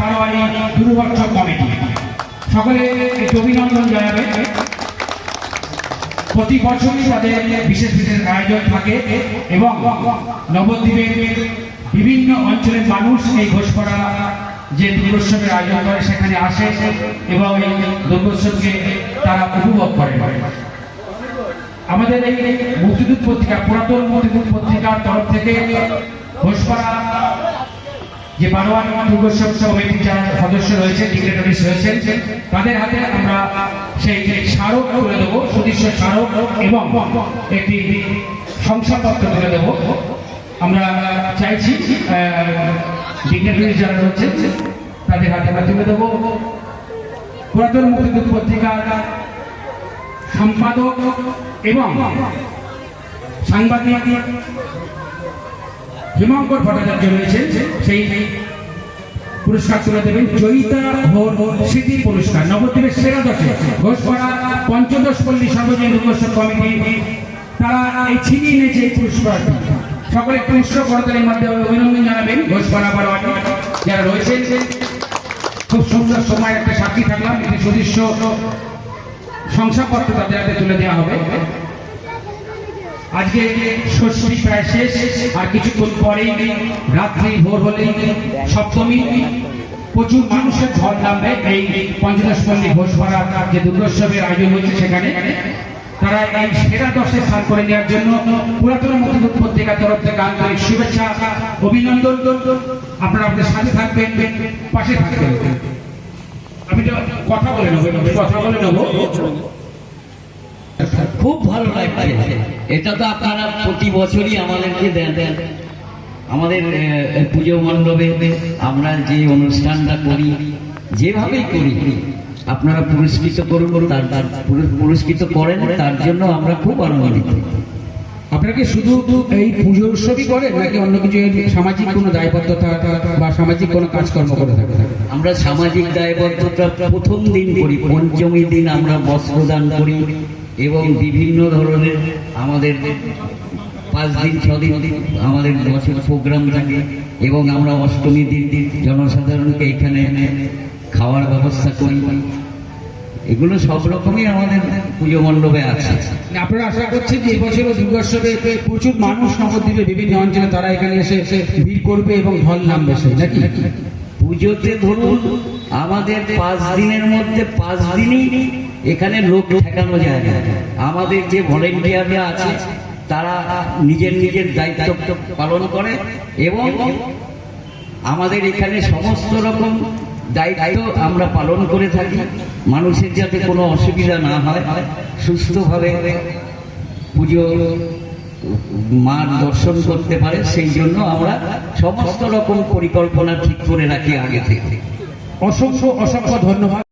বারোয়ারি দুর্বর্ষ committee সকলে অভিনন্দন জানাবে। প্রতি বছরই তাদের বিশেষ বিশেষ আয়োজন থাকে এবং নবদ্বীপের বিভিন্ন অঞ্চলের মানুষ এই ঘোষপাড়া যে দুর্গোৎসবের আয়োজন করে সেখানে আসে এবং এই দুর্গোৎসবকে তারা উপভোগ করে। আমাদের এই মুক্তিযুদ্ধ পত্রিকা, পুরাতন মুক্তিযুদ্ধ পত্রিকার তরফ থেকে ঘোষপাড়া যে বারোয়ান দুর্গোৎসব কমিটির যারা সদস্য রয়েছে ডিক্রেটরিস রয়েছেন, তাদের হাতে আমরা সেই স্মারক তুলে দেবো সদস্য স্মারক এবং একটি শংসাপত্র তুলে দেবো। আমরা চাইছি ডিক্রেটরিস যারা রয়েছেন, তাদের হাতে আমরা তুলে দেবো। পুরাতন মুক্তিযুদ্ধ পত্রিকার সম্পাদক এবং সাংবাদিক হিমঙ্কর ভট্টাচার্য রয়েছেন, সেই পুরস্কার তুলে দেবেন জয়িতা ঘোর স্মৃতি পুরস্কার, নবদ্বীপের সেরা দশে ঘোষপাড়া পঞ্চদশ পল্লী সর্বজনীন দুর্গোৎসব কমিটি, তারা এই ছিনিয়ে নিয়েছে এই পুরস্কারটি। সকলে একটু উৎসব করতালির মাধ্যমে অভিনন্দন জানাবেন ঘোষপাড়া বারোয়াটি। যারা রয়েছেন, খুব সুন্দর সময় একটা সাক্ষী থাকলাম, একটি সদস্য শংসাপত্র তাদের হাতে তুলে দেওয়া হবে। আজকে ষষ্ঠী প্রায় শেষ, আর কিছুক্ষণ পরেই রাত্রি ভোর হলেই সপ্তমী। প্রচুর মানুষের ঝড় নামবে এই পঞ্চদশ পল্লী ঘোষপাড়া যে দুর্গোৎসবের আয়োজন হচ্ছে সেখানে। তারা এই সেরা দশে স্থান করে নেওয়ার জন্য পুরাতন মুক্তিযুদ্ধ পত্রিকার তরফ থেকে আন্তরিক শুভেচ্ছা, অভিনন্দন। আপনারা আপনাদের সাথে থাকবেন, পাশে থাকবেন। আমি কথা বলে নেব কথা বলে নেব। খুব ভালো লাগছে এটা তো আপনারা প্রতি বছরই আমাদেরকে দেন। দেন আমাদের পুজো মণ্ডপে আমরা যে অনুষ্ঠানটা করি, যেভাবেই করি, আপনারা পুরস্কৃত করুন তার, পুরস্কৃত করেন, তার জন্য আমরা খুব আনন্দিত। আপনারা কি শুধু এই পুজো উৎসবই করেন নাকি অন্য কিছু সামাজিক কোনো দায়বদ্ধতা বা সামাজিক কোনো কাজকর্ম করে থাকেন আমরা সামাজিক দায়বদ্ধতা প্রথম দিন করি, পঞ্চমী দিন আমরা বস্ত্রদান করি এবং বিভিন্ন ধরনের আমাদের পাঁচ দিন, ছ দিন আমাদের বছর প্রোগ্রাম থাকে এবং আমরা অষ্টমী দিন দিন জনসাধারণকে এখানে খাওয়ার ব্যবস্থা করি। এগুলো সব রকমই আমাদের পুজো মণ্ডপে আছে। মানে আপনারা আশা করছেন যে এবছরও দুর্গোৎসবে প্রচুর মানুষ নবদ্বীপে বিভিন্ন অঞ্চলে তারা এখানে এসে এসে ভিড় করবে এবং ঢল নামবে নাকি? পুজোতে ধরুন আমাদের পাঁচ দিনের মধ্যে পাঁচ দিনই এখানে লোক ঠেকানো যায় না। আমাদের যে ভলেন্টিয়াররা আছে তারা নিজের নিজের দায়িত্ব পালন করে এবং আমাদের এখানে সমস্ত রকম দায়িত্ব আমরা পালন করে থাকি। মানুষের যাতে কোনো অসুবিধা না হয়, সুস্থভাবে পুজো, মার দর্শন করতে পারে, সেই জন্য আমরা সমস্ত রকম পরিকল্পনা ঠিক করে রাখি আগে থেকে। অসংখ্য অসংখ্য ধন্যবাদ।